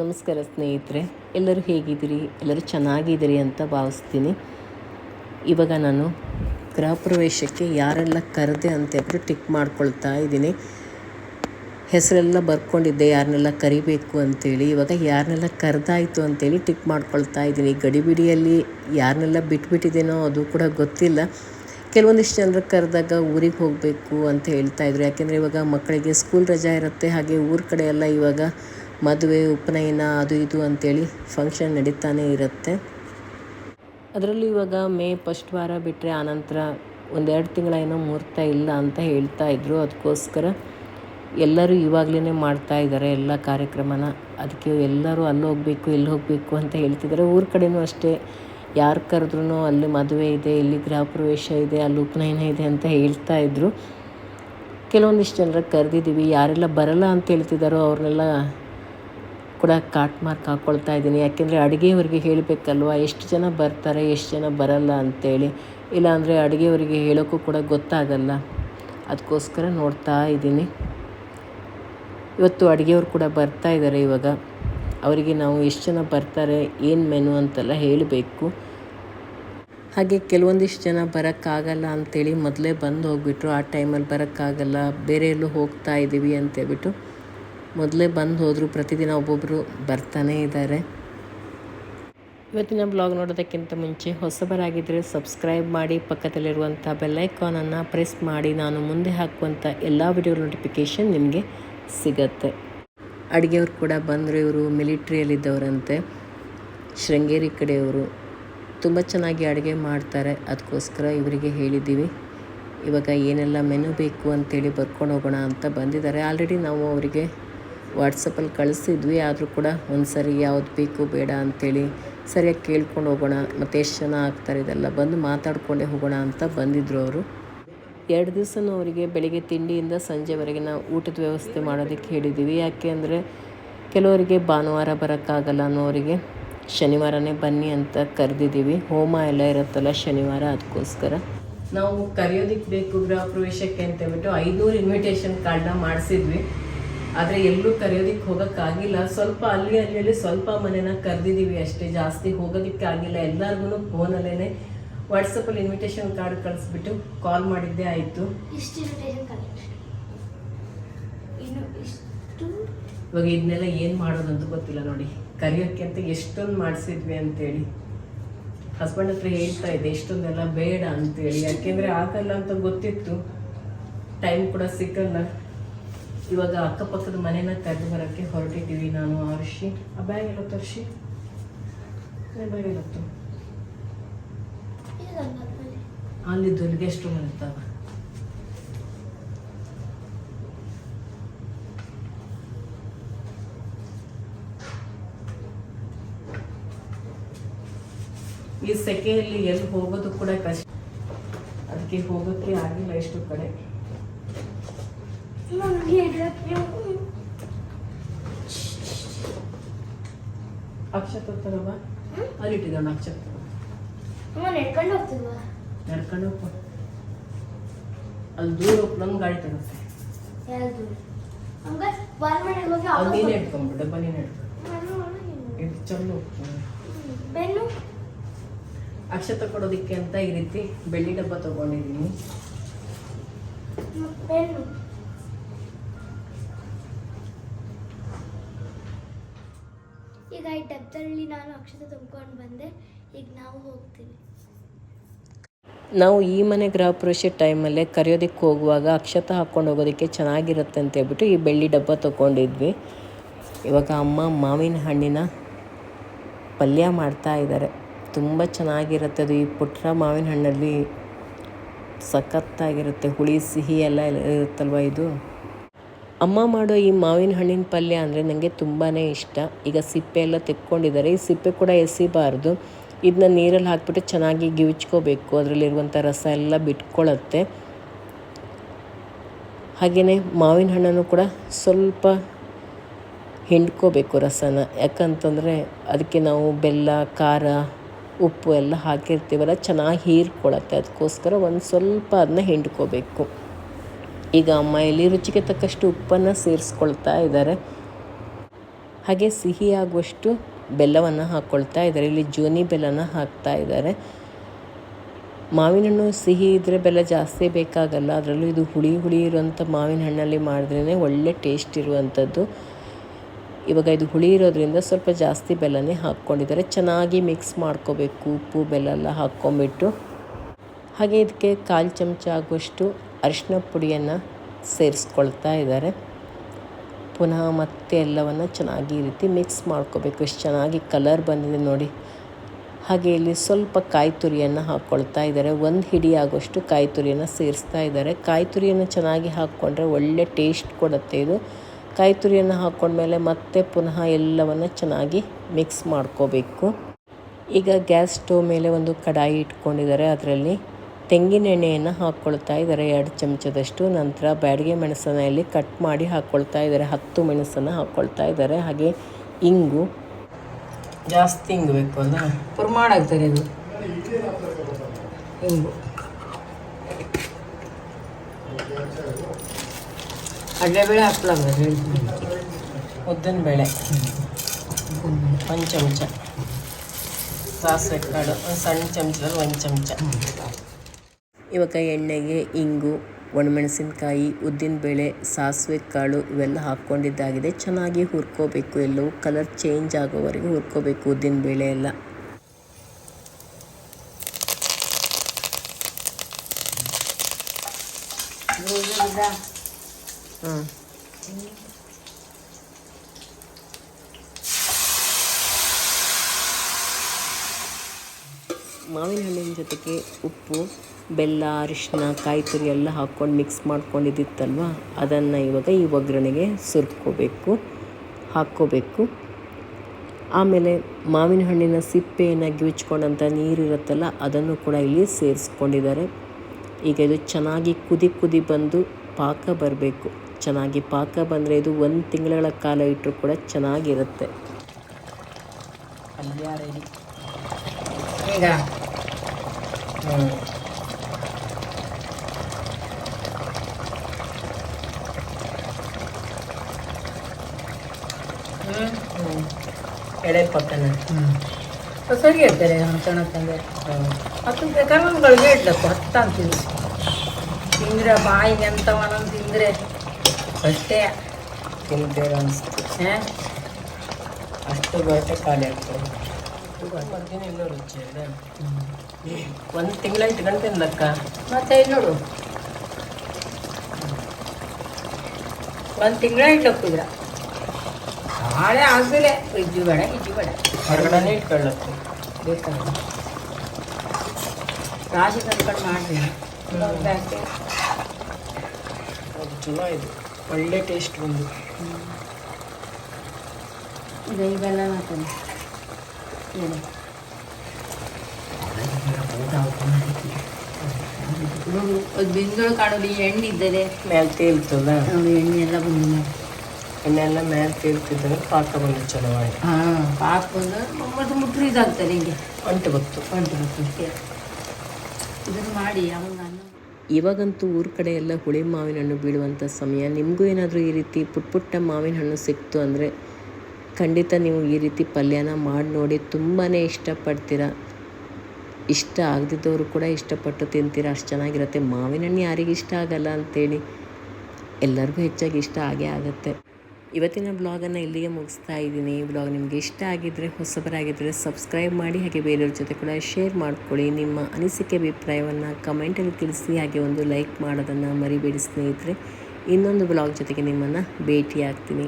ನಮಸ್ಕಾರ ಸ್ನೇಹಿತರೆ, ಎಲ್ಲರೂ ಹೇಗಿದ್ದೀರಿ? ಎಲ್ಲರೂ ಚೆನ್ನಾಗಿದ್ದೀರಿ ಅಂತ ಭಾವಿಸ್ತೀನಿ. ಇವಾಗ ನಾನು ಗೃಹ ಪ್ರವೇಶಕ್ಕೆ ಯಾರೆಲ್ಲ ಕರೆದೆ ಅಂತ ಟಿಕ್ ಮಾಡ್ಕೊಳ್ತಾ ಇದ್ದೀನಿ. ಹೆಸರೆಲ್ಲ ಬರ್ಕೊಂಡಿದ್ದೆ, ಯಾರನ್ನೆಲ್ಲ ಕರಿಬೇಕು ಅಂತೇಳಿ. ಇವಾಗ ಯಾರನ್ನೆಲ್ಲ ಕರೆದಾಯಿತು ಅಂತೇಳಿ ಟಿಕ್ ಮಾಡ್ಕೊಳ್ತಾ ಇದ್ದೀನಿ. ಗಡಿಬಿಡಿಯಲ್ಲಿ ಯಾರನ್ನೆಲ್ಲ ಬಿಟ್ಬಿಟ್ಟಿದ್ದೇನೋ ಅದು ಕೂಡ ಗೊತ್ತಿಲ್ಲ. ಕೆಲವೊಂದಿಷ್ಟು ಜನರು ಕರೆದಾಗ ಊರಿಗೆ ಹೋಗಬೇಕು ಅಂತ ಹೇಳ್ತಾ ಇದ್ರು. ಯಾಕೆಂದರೆ ಇವಾಗ ಮಕ್ಕಳಿಗೆ ಸ್ಕೂಲ್ ರಜಾ ಇರುತ್ತೆ. ಹಾಗೆ ಊರ ಕಡೆ ಎಲ್ಲ ಇವಾಗ ಮದುವೆ, ಉಪನಯನ, ಅದು ಇದು ಅಂತೇಳಿ ಫಂಕ್ಷನ್ ನಡೀತಾನೆ ಇರುತ್ತೆ. ಅದರಲ್ಲೂ ಇವಾಗ ಮೇ ಫಸ್ಟ್ ವಾರ ಬಿಟ್ಟರೆ ಆನಂತರ ಒಂದೆರಡು ತಿಂಗಳ ಏನೋ ಮುಹೂರ್ತ ಇಲ್ಲ ಅಂತ ಹೇಳ್ತಾ ಇದ್ರು. ಅದಕ್ಕೋಸ್ಕರ ಎಲ್ಲರೂ ಇವಾಗಲೇ ಮಾಡ್ತಾ ಇದ್ದಾರೆ ಎಲ್ಲ ಕಾರ್ಯಕ್ರಮನ. ಅದಕ್ಕೆ ಎಲ್ಲರೂ ಅಲ್ಲಿ ಹೋಗಬೇಕು, ಇಲ್ಲಿ ಹೋಗಬೇಕು ಅಂತ ಹೇಳ್ತಿದ್ದಾರೆ ಊರ ಕಡೆಯೂ ಅಷ್ಟೇ. ಯಾರು ಕರೆದ್ರೂ ಅಲ್ಲಿ ಮದುವೆ ಇದೆ, ಇಲ್ಲಿ ಗೃಹ ಪ್ರವೇಶ ಇದೆ, ಅಲ್ಲಿ ಉಪನಯನ ಇದೆ ಅಂತ ಹೇಳ್ತಾ ಇದ್ರು. ಕೆಲವೊಂದಿಷ್ಟು ಜನರ ಕರೆದಿದ್ದೀವಿ ಯಾರೆಲ್ಲ ಬರಲ್ಲ ಅಂತ ಹೇಳ್ತಿದ್ದಾರೋ ಅವ್ರನ್ನೆಲ್ಲ ಕೂಡ ಕಾಟ್ ಮಾರ್ಕ್ ಹಾಕ್ಕೊಳ್ತಾ ಇದ್ದೀನಿ. ಯಾಕೆಂದರೆ ಅಡುಗೆಯವರಿಗೆ ಹೇಳಬೇಕಲ್ವ, ಎಷ್ಟು ಜನ ಬರ್ತಾರೆ, ಎಷ್ಟು ಜನ ಬರಲ್ಲ ಅಂತೇಳಿ. ಇಲ್ಲಾಂದರೆ ಅಡುಗೆಯವರಿಗೆ ಹೇಳೋಕ್ಕೂ ಕೂಡ ಗೊತ್ತಾಗಲ್ಲ. ಅದಕ್ಕೋಸ್ಕರ ನೋಡ್ತಾ ಇದ್ದೀನಿ. ಇವತ್ತು ಅಡುಗೆಯವರು ಕೂಡ ಬರ್ತಾ ಇದ್ದಾರೆ ಇವಾಗ. ಅವರಿಗೆ ನಾವು ಎಷ್ಟು ಜನ ಬರ್ತಾರೆ, ಏನು ಮೆನು ಅಂತೆಲ್ಲ ಹೇಳಬೇಕು. ಹಾಗೆ ಕೆಲವೊಂದಿಷ್ಟು ಜನ ಬರೋಕ್ಕಾಗಲ್ಲ ಅಂಥೇಳಿ ಮೊದಲೇ ಬಂದು ಹೋಗ್ಬಿಟ್ರು. ಆ ಟೈಮಲ್ಲಿ ಬರೋಕ್ಕಾಗಲ್ಲ, ಬೇರೆ ಎಲ್ಲೂ ಹೋಗ್ತಾ ಇದ್ದೀವಿ ಅಂತೇಳ್ಬಿಟ್ಟು ಮೊದಲೇ ಬಂದು ಹೋದರೂ ಪ್ರತಿದಿನ ಒಬ್ಬೊಬ್ಬರು ಬರ್ತಾನೇ ಇದ್ದಾರೆ. ಇವತ್ತಿನ ಬ್ಲಾಗ್ ನೋಡೋದಕ್ಕಿಂತ ಮುಂಚೆ ಹೊಸಬರಾಗಿದ್ದರೆ ಸಬ್ಸ್ಕ್ರೈಬ್ ಮಾಡಿ ಪಕ್ಕದಲ್ಲಿರುವಂಥ ಬೆಲ್ಲೈಕಾನನ್ನು ಪ್ರೆಸ್ ಮಾಡಿ ನಾನು ಮುಂದೆ ಹಾಕುವಂಥ ಎಲ್ಲ ವಿಡಿಯೋ ನೋಟಿಫಿಕೇಷನ್ ನಿಮಗೆ ಸಿಗತ್ತೆ. ಅಡುಗೆಯವ್ರು ಕೂಡ ಬಂದರು ಇವರು ಮಿಲಿಟ್ರಿಯಲ್ಲಿದ್ದವರಂತೆ. ಶೃಂಗೇರಿ ಕಡೆಯವರು ತುಂಬ ಚೆನ್ನಾಗಿ ಅಡುಗೆ ಮಾಡ್ತಾರೆ ಅದಕ್ಕೋಸ್ಕರ ಇವರಿಗೆ ಹೇಳಿದ್ದೀವಿ. ಇವಾಗ ಏನೆಲ್ಲ ಮೆನು ಬೇಕು ಅಂತೇಳಿ ಬರ್ಕೊಂಡು ಹೋಗೋಣ ಅಂತ ಬಂದಿದ್ದಾರೆ. ಆಲ್ರೆಡಿ ನಾವು ಅವರಿಗೆ ವಾಟ್ಸಪ್ಪಲ್ಲಿ ಕಳಿಸಿದ್ವಿ, ಆದರೂ ಕೂಡ ಒಂದು ಸರಿ ಯಾವ್ದು ಬೇಕು ಬೇಡ ಅಂಥೇಳಿ ಸರಿಯಾಗಿ ಕೇಳ್ಕೊಂಡು ಹೋಗೋಣ, ಮತ್ತು ಎಷ್ಟು ಜನ ಆಗ್ತಾರೆ ಇದೆಲ್ಲ ಬಂದು ಮಾತಾಡಿಕೊಂಡೇ ಹೋಗೋಣ ಅಂತ ಬಂದಿದ್ದರು ಅವರು. ಎರಡು ದಿವಸನೂ ಅವರಿಗೆ ಬೆಳಿಗ್ಗೆ ತಿಂಡಿಯಿಂದ ಸಂಜೆವರೆಗೆ ನಾವು ಊಟದ ವ್ಯವಸ್ಥೆ ಮಾಡೋದಕ್ಕೆ ಹೇಳಿದ್ದೀವಿ. ಯಾಕೆ ಅಂದರೆ ಕೆಲವರಿಗೆ ಭಾನುವಾರ ಬರೋಕ್ಕಾಗಲ್ಲ ಅನ್ನೋರಿಗೆ ಶನಿವಾರನೇ ಬನ್ನಿ ಅಂತ ಕರೆದಿದ್ದೀವಿ. ಹೋಮ ಎಲ್ಲ ಇರುತ್ತಲ್ಲ ಶನಿವಾರ, ಅದಕ್ಕೋಸ್ಕರ. ನಾವು ಕರೆಯೋದಕ್ಕೆ ಬೇಕು ಗೃಹ ಪ್ರವೇಶಕ್ಕೆ ಅಂತ ಹೇಳ್ಬಿಟ್ಟು ಐನೂರು ಇನ್ವಿಟೇಷನ್ ಕಾರ್ಡನ್ನ ಮಾಡಿಸಿದ್ವಿ. ಆದರೆ ಎಲ್ಲೂ ಕರೆಯೋದಕ್ಕೆ ಹೋಗೋಕ್ಕಾಗಿಲ್ಲ ಸ್ವಲ್ಪ ಅಲ್ಲಿ ಅಲ್ಲಿ ಅಲ್ಲಿ ಸ್ವಲ್ಪ ಮನೆನ ಕರೆದಿದ್ದೀವಿ ಅಷ್ಟೇ. ಜಾಸ್ತಿ ಹೋಗೋದಕ್ಕೆ ಆಗಿಲ್ಲ. ಎಲ್ಲರಿಗೂ ಫೋನಲ್ಲೇ ವಾಟ್ಸಪ್ಪಲ್ಲಿ ಇನ್ವಿಟೇಷನ್ ಕಾರ್ಡ್ ಕಳಿಸ್ಬಿಟ್ಟು ಕಾಲ್ ಮಾಡಿದ್ದೇ ಆಯಿತು. ಇವಾಗ ಇದನ್ನೆಲ್ಲ ಏನು ಮಾಡೋದಂತ ಗೊತ್ತಿಲ್ಲ ನೋಡಿ. ಕರೆಯೋಕ್ಕೆ ಅಂತ ಎಷ್ಟೊಂದು ಮಾಡಿಸಿದ್ವಿ ಅಂತೇಳಿ. ಹಸ್ಬೆಂಡ್ ಹತ್ರ ಹೇಳ್ತಾ ಇದ್ದೆ ಎಷ್ಟೊಂದೆಲ್ಲ ಬೇಡ ಅಂತೇಳಿ. ಯಾಕೆಂದರೆ ಆಗಲ್ಲ ಅಂತ ಗೊತ್ತಿತ್ತು. ಟೈಮ್ ಕೂಡ ಸಿಕ್ಕಲ್ಲ. ಇವಾಗ ಅಕ್ಕಪಕ್ಕದ ಮನೆನ ಕರೆದು ಬರೋಕ್ಕೆ ಹೊರಟಿದ್ದೀವಿ ನಾನು ಆರುಷಿ ಆ ಬ್ಯಾಗ್ ಎಲ್ಲ ತರ್ಷಿ ಬ್ಯಾಗ್ ಎಲ್ಲ. ಅಲ್ಲಿದ್ದು ಗೆಸ್ಟ್ ರೂಮ್ ಇರ್ತಾವ. ಈ ಸೆಕೆಯಲ್ಲಿ ಎಲ್ಲಿ ಹೋಗೋದು ಕೂಡ ಕಷ್ಟ. ಅದಕ್ಕೆ ಹೋಗೋಕ್ಕೆ ಆಗಿಲ್ಲ ಎಷ್ಟು ಕಡೆ. ಅಕ್ಷತ ತರವ ಅಲ್ಲಿ ಇಟ್ಟಿದ್ದಾನೆ ಅಕ್ಷತ ಅಮ್ಮ ನಡ್ಕೊಂಡು ನಡ್ಕೊಂಡು ಅಲ್ಲಿ ದೂರ ಹೋಗ್ಲಂಗೆ ಗಾಡಿ ತಗುತ್ತೆ ಹಂಗ ಹೋಗಿ ಅಲ್ಲಿ ನೀನೇ ಡಬ್ಬ ನೀನೇ ಚಂದ ಹೋಗ್ತಾನೆ ಬೆನ್ನು? ಅಕ್ಷತ ಕೊಡೋದಕ್ಕೆ ಅಂತ ಈ ರೀತಿ ಬೆಳ್ಳಿ ಡಬ್ಬ ತಗೊಂಡಿದ್ದೀನಿ. ಬೆನ್ನು? ಡಬ್ಬದಲ್ಲಿ ನಾನು ಅಕ್ಷತೆ ತುಂಬ್ಕೊಂಡು ಬಂದೆ. ಈಗ ನಾವು ಹೋಗ್ತೀವಿ. ನಾವು ಈ ಮನೆ ಗೃಹ ಪ್ರವೇಶ ಟೈಮಲ್ಲೇ ಕರೆಯೋದಕ್ಕೆ ಹೋಗುವಾಗ ಅಕ್ಷತ ಹಾಕ್ಕೊಂಡು ಹೋಗೋದಕ್ಕೆ ಚೆನ್ನಾಗಿರುತ್ತೆ ಅಂತ ಹೇಳ್ಬಿಟ್ಟು ಈ ಬೆಳ್ಳಿ ಡಬ್ಬ ತೊಗೊಂಡಿದ್ವಿ. ಇವಾಗ ಅಮ್ಮ ಮಾವಿನ ಹಣ್ಣಿನ ಪಲ್ಯ ಮಾಡ್ತಾ ಇದ್ದಾರೆ. ತುಂಬ ಚೆನ್ನಾಗಿರುತ್ತೆ ಅದು. ಈ ಪುಟ್ರ ಮಾವಿನ ಹಣ್ಣಲ್ಲಿ ಸಖತ್ತಾಗಿರುತ್ತೆ. ಹುಳಿ ಸಿಹಿ ಎಲ್ಲ ಇರುತ್ತಲ್ವ ಇದು? ಅಮ್ಮ ಮಾಡೋ ಈ ಮಾವಿನ ಹಣ್ಣಿನ ಪಲ್ಯ ಅಂದರೆ ನನಗೆ ತುಂಬಾ ಇಷ್ಟ. ಈಗ ಸಿಪ್ಪೆ ಎಲ್ಲ ತೆಕ್ಕೊಂಡಿದ್ದಾರೆ. ಈ ಸಿಪ್ಪೆ ಕೂಡ ಎಸಿಬಾರ್ದು. ಇದನ್ನ ನೀರಲ್ಲಿ ಹಾಕ್ಬಿಟ್ಟು ಚೆನ್ನಾಗಿ ಗಿವಿಚ್ಕೋಬೇಕು. ಅದರಲ್ಲಿರುವಂಥ ರಸ ಎಲ್ಲ ಬಿಟ್ಕೊಳ್ಳುತ್ತೆ ಹಾಗೆಯೇ ಮಾವಿನ ಹಣ್ಣನ್ನು ಕೂಡ ಸ್ವಲ್ಪ ಹಿಂಡ್ಕೋಬೇಕು ರಸನ. ಯಾಕಂತಂದರೆ ಅದಕ್ಕೆ ನಾವು ಬೆಲ್ಲ, ಖಾರ, ಉಪ್ಪು ಎಲ್ಲ ಹಾಕಿರ್ತೀವಲ್ಲ, ಚೆನ್ನಾಗಿ ಹೀರ್ಕೊಳತ್ತೆ. ಅದಕ್ಕೋಸ್ಕರ ಒಂದು ಸ್ವಲ್ಪ ಅದನ್ನ ಹಿಂಡ್ಕೋಬೇಕು. ಈಗ ಅಮ್ಮ ಇಲ್ಲಿ ರುಚಿಗೆ ತಕ್ಕಷ್ಟು ಉಪ್ಪನ್ನು ಸೇರಿಸ್ಕೊಳ್ತಾ ಇದ್ದಾರೆ. ಹಾಗೆ ಸಿಹಿ ಆಗುವಷ್ಟು ಬೆಲ್ಲವನ್ನು ಹಾಕ್ಕೊಳ್ತಾ ಇದ್ದಾರೆ. ಇಲ್ಲಿ ಜೋನಿ ಬೆಲ್ಲನ ಹಾಕ್ತಾ ಇದ್ದಾರೆ. ಮಾವಿನ ಹಣ್ಣು ಸಿಹಿ ಇದ್ದರೆ ಬೆಲ್ಲ ಜಾಸ್ತಿ ಬೇಕಾಗಲ್ಲ. ಅದರಲ್ಲೂ ಇದು ಹುಳಿ ಹುಳಿ ಇರುವಂಥ ಮಾವಿನ ಹಣ್ಣಲ್ಲಿ ಮಾಡಿದ್ರೇ ಒಳ್ಳೆ ಟೇಸ್ಟ್ ಇರುವಂಥದ್ದು ಇವಾಗ ಇದು ಹುಳಿ ಇರೋದ್ರಿಂದ ಸ್ವಲ್ಪ ಜಾಸ್ತಿ ಬೆಲ್ಲನೇ ಹಾಕ್ಕೊಂಡಿದ್ದಾರೆ. ಚೆನ್ನಾಗಿ ಮಿಕ್ಸ್ ಮಾಡ್ಕೋಬೇಕು. ಉಪ್ಪು, ಬೆಲ್ಲ ಎಲ್ಲ ಹಾಕ್ಕೊಂಬಿಟ್ಟು ಹಾಗೆ ಇದಕ್ಕೆ ಕಾಲು ಚಮಚ ಆಗುವಷ್ಟು ಅರಿಶಿನ ಪುಡಿಯನ್ನು ಸೇರಿಸ್ಕೊಳ್ತಾ ಇದ್ದಾರೆ. ಪುನಃ ಮತ್ತೆ ಎಲ್ಲವನ್ನು ಚೆನ್ನಾಗಿ ಈ ರೀತಿ ಮಿಕ್ಸ್ ಮಾಡ್ಕೋಬೇಕು. ಎಷ್ಟು ಚೆನ್ನಾಗಿ ಕಲರ್ ಬಂದಿದೆ ನೋಡಿ. ಹಾಗೆ ಇಲ್ಲಿ ಸ್ವಲ್ಪ ಕಾಯಿ ತುರಿಯನ್ನು ಹಾಕ್ಕೊಳ್ತಾ ಇದ್ದಾರೆ. ಒಂದು ಹಿಡಿ ಆಗೋಷ್ಟು ಕಾಯಿ ತುರಿಯನ್ನು ಸೇರಿಸ್ತಾ ಇದ್ದಾರೆ. ಕಾಯಿ ತುರಿಯನ್ನು ಚೆನ್ನಾಗಿ ಹಾಕ್ಕೊಂಡ್ರೆ ಒಳ್ಳೆ ಟೇಸ್ಟ್ ಕೊಡುತ್ತೆ ಇದು. ಕಾಯಿ ತುರಿಯನ್ನು ಹಾಕ್ಕೊಂಡ್ಮೇಲೆ ಮತ್ತೆ ಪುನಃ ಎಲ್ಲವನ್ನು ಚೆನ್ನಾಗಿ ಮಿಕ್ಸ್ ಮಾಡ್ಕೋಬೇಕು. ಈಗ ಗ್ಯಾಸ್ ಸ್ಟವ್ ಮೇಲೆ ಒಂದು ಕಡಾಯಿ ಇಟ್ಕೊಂಡಿದ್ದಾರೆ. ಅದರಲ್ಲಿ ತೆಂಗಿನ ಎಣ್ಣೆಯನ್ನು ಹಾಕ್ಕೊಳ್ತಾ ಇದ್ದಾರೆ. ಎರಡು ಚಮಚದಷ್ಟು ನಂತರ ಬ್ಯಾಡಿಗೆ ಮೆಣಸನ್ನು ಇಲ್ಲಿ ಕಟ್ ಮಾಡಿ ಹಾಕ್ಕೊಳ್ತಾ ಇದ್ದಾರೆ. ಹತ್ತು ಮೆಣಸನ್ನು ಹಾಕ್ಕೊಳ್ತಾ ಇದ್ದಾರೆ. ಹಾಗೆ ಇಂಗು. ಜಾಸ್ತಿ ಇಂಗು ಬೇಕು ಅಲ್ಲ ಆಗ್ತಾರೆ ಇದು ಇಂಗು. ಕಡಲೆಬೇಳೆ ಹಾಕ್ಲಾಗ್ತದೆ ಉದ್ದಿನ ಬೇಳೆ. ಒಂದು ಚಮಚ. ಸಾಸಿವೆ ಕಾಳು. ಒಂದು ಸಣ್ಣ ಚಮಚದಲ್ಲಿ ಒಂದು ಚಮಚ. ಇವಾಗ ಎಣ್ಣೆಗೆ ಇಂಗು, ಒಣಮೆಣಸಿನ್ಕಾಯಿ ಉದ್ದಿನಬೇಳೆ ಸಾಸಿವೆ ಕಾಳು ಇವೆಲ್ಲ ಹಾಕ್ಕೊಂಡಿದ್ದಾಗಿದೆ. ಚೆನ್ನಾಗಿ ಹುರ್ಕೋಬೇಕು ಎಲ್ಲವೂ. ಕಲರ್ ಚೇಂಜ್ ಆಗೋವರೆಗೂ ಹುರ್ಕೋಬೇಕು ಉದ್ದಿನಬೇಳೆ ಎಲ್ಲ. ಹಾಂ ಮಾವಿನ ಹಣ್ಣಿನ ಜೊತೆಗೆ ಉಪ್ಪು. ಬೆಲ್ಲ ಅರಿಶಿನ ಕಾಯಿ ತುರಿ ಎಲ್ಲ ಹಾಕ್ಕೊಂಡು ಮಿಕ್ಸ್ ಮಾಡ್ಕೊಂಡಿದ್ದಿತ್ತಲ್ವ? ಅದನ್ನು ಇವಾಗ ಈ ಒಗ್ಗರಣೆಗೆ ಸುರ್ಕೋಬೇಕು, ಹಾಕ್ಕೋಬೇಕು. ಆಮೇಲೆ ಮಾವಿನ ಹಣ್ಣಿನ ಸಿಪ್ಪೆಯನ್ನು ಗಿವಿಚ್ಕೊಂಡಂಥ ನೀರಿರುತ್ತಲ್ಲ, ಅದನ್ನು ಕೂಡ ಇಲ್ಲಿ ಸೇರಿಸ್ಕೊಂಡಿದ್ದಾರೆ. ಈಗ ಇದು ಚೆನ್ನಾಗಿ ಕುದಿ ಕುದಿ ಬಂದು ಪಾಕ ಬರಬೇಕು. ಚೆನ್ನಾಗಿ ಪಾಕ ಬಂದರೆ ಇದು ಒಂದು ತಿಂಗಳ ಕಾಲ ಇಟ್ಟರು ಕೂಡ ಚೆನ್ನಾಗಿರುತ್ತೆ. ಈಗ ಹ್ಞೂ ಹ್ಞೂ ಹ್ಞೂ ಎಡೆ ಪಕ್ಕನ ಹ್ಞೂ ಸರಿ ಇರ್ತಾರೆ ತಂದೆ. ಮತ್ತು ಕರ್ಮಗಳಿಗೆ ಇಡ್ಲಕ್ಕು ಹತ್ತ ಅಂತೀವಿ ತಿಂದ್ರೆ ಬಾಯಿಗೆ ಎಂತವನಂತ ತಿಂದರೆ ಅಷ್ಟೇ. ತಿಂತೇವೆ ಅನಿಸ್ತು. ಹಾಂ? ಅಷ್ಟು ಬಟ್ಟೆ ಖಾಲಿ ಆಗ್ತದೆ. ಇನ್ನೂ ರುಚಿ ಇದೆ ಒಂದು ತಿಂಗಳ ಇಟ್ಕೊಂಡು ತಿನ್ಲಕ್ಕ ಮತ್ತೆ ಇಲ್ಲಿ ನೋಡು. ಒಂದು ತಿಂಗಳ ಇಡ್ಲಕ್ಕಿದ್ರ ನಾಳೆ ಆಗಲೇ ಫ್ರಿಜ್ಜು ಬೇಡ ಇಜ್ಜು ಬೇಡ. ಹೊರಗಡೆ ಇಟ್ಕೊಳ್ಳಕ್ಕೆ ಬೇಕಾದ್ರೆ. ರಾಶಿ ತಂದ್ಕೊಂಡು ಮಾಡ್ರಿ. ಅದು ಚಲೋ ಇದು. ಒಳ್ಳೆ ಟೇಸ್ಟ್ ಬಂದು. ಇದು ಇವೆಲ್ಲ ಮಾಡ್ತಾನೆ ಏನು ಅದು ಕಾಣೋದು ಎಣ್ಣೆ ಇದ್ದದೆ ಮೇಲೆ ತೇಲ್ತದ ನೋಡಿ ಎಣ್ಣೆ ಎಲ್ಲ ಬಂದು ಇನ್ನೆಲ್ಲ ಮೇಲೆ ತೇಲ್ತಿದ್ರೆ ಪಾಕ ಬಂದು ಚಲೋ ಆಯ್ತು ಹಾಂ. ಪಾಕ ಬಂದು ಮತ್ತೆ ಮುಟ್ರಿ ಇದಾಗ್ತದೆ ಹಿಂಗೆ ಒಂಟು ಗೊತ್ತು ಹೊಂಟು ಬತ್ತು ಇದನ್ನು ಮಾಡಿ ಅವನ್ನ ಇವಾಗಂತೂ ಊರ ಕಡೆ ಎಲ್ಲ ಹುಳಿ ಮಾವಿನ ಹಣ್ಣು ಬೀಳುವಂಥ ಸಮಯ. ನಿಮಗೂ ಏನಾದರೂ ಈ ರೀತಿ ಪುಟ್ ಪುಟ್ಟ ಮಾವಿನ ಹಣ್ಣು ಸಿಕ್ತು ಅಂದರೆ ಖಂಡಿತ ನೀವು ಈ ರೀತಿ ಪಲ್ಯನ ಮಾಡಿ ನೋಡಿ ತುಂಬಾ ಇಷ್ಟಪಡ್ತೀರ. ಇಷ್ಟ ಆಗದಿದ್ದವರು ಕೂಡ ಇಷ್ಟಪಟ್ಟು ತಿಂತೀರ. ಅಷ್ಟು ಚೆನ್ನಾಗಿರುತ್ತೆ. ಮಾವಿನ ಹಣ್ಣು ಯಾರಿಗೆ ಇಷ್ಟ ಆಗಲ್ಲ ಅಂತೇಳಿ. ಎಲ್ಲರಿಗೂ ಹೆಚ್ಚಾಗಿ ಇಷ್ಟ ಆಗೇ ಆಗುತ್ತೆ. ಇವತ್ತಿನ ಬ್ಲಾಗನ್ನು ಇಲ್ಲಿಗೆ ಮುಗಿಸ್ತಾ ಇದ್ದೀನಿ. ಈ ಬ್ಲಾಗ್ ನಿಮಗೆ ಇಷ್ಟ ಆಗಿದ್ದರೆ ಹೊಸಬರಾಗಿದ್ದರೆ ಸಬ್ಸ್ಕ್ರೈಬ್ ಮಾಡಿ, ಹಾಗೆ ಬೇರೆಯವ್ರ ಜೊತೆ ಕೂಡ ಶೇರ್ ಮಾಡ್ಕೊಳ್ಳಿ. ನಿಮ್ಮ ಅನಿಸಿಕೆ, ಅಭಿಪ್ರಾಯವನ್ನು ಕಮೆಂಟಲ್ಲಿ ತಿಳಿಸಿ, ಹಾಗೆ ಒಂದು ಲೈಕ್ ಮಾಡೋದನ್ನು ಮರಿಬೇಡಿ ಸ್ನೇಹಿತರೆ. ಇನ್ನೊಂದು ಬ್ಲಾಗ್ ಜೊತೆಗೆ ನಿಮ್ಮನ್ನು ಭೇಟಿ ಆಗ್ತೀನಿ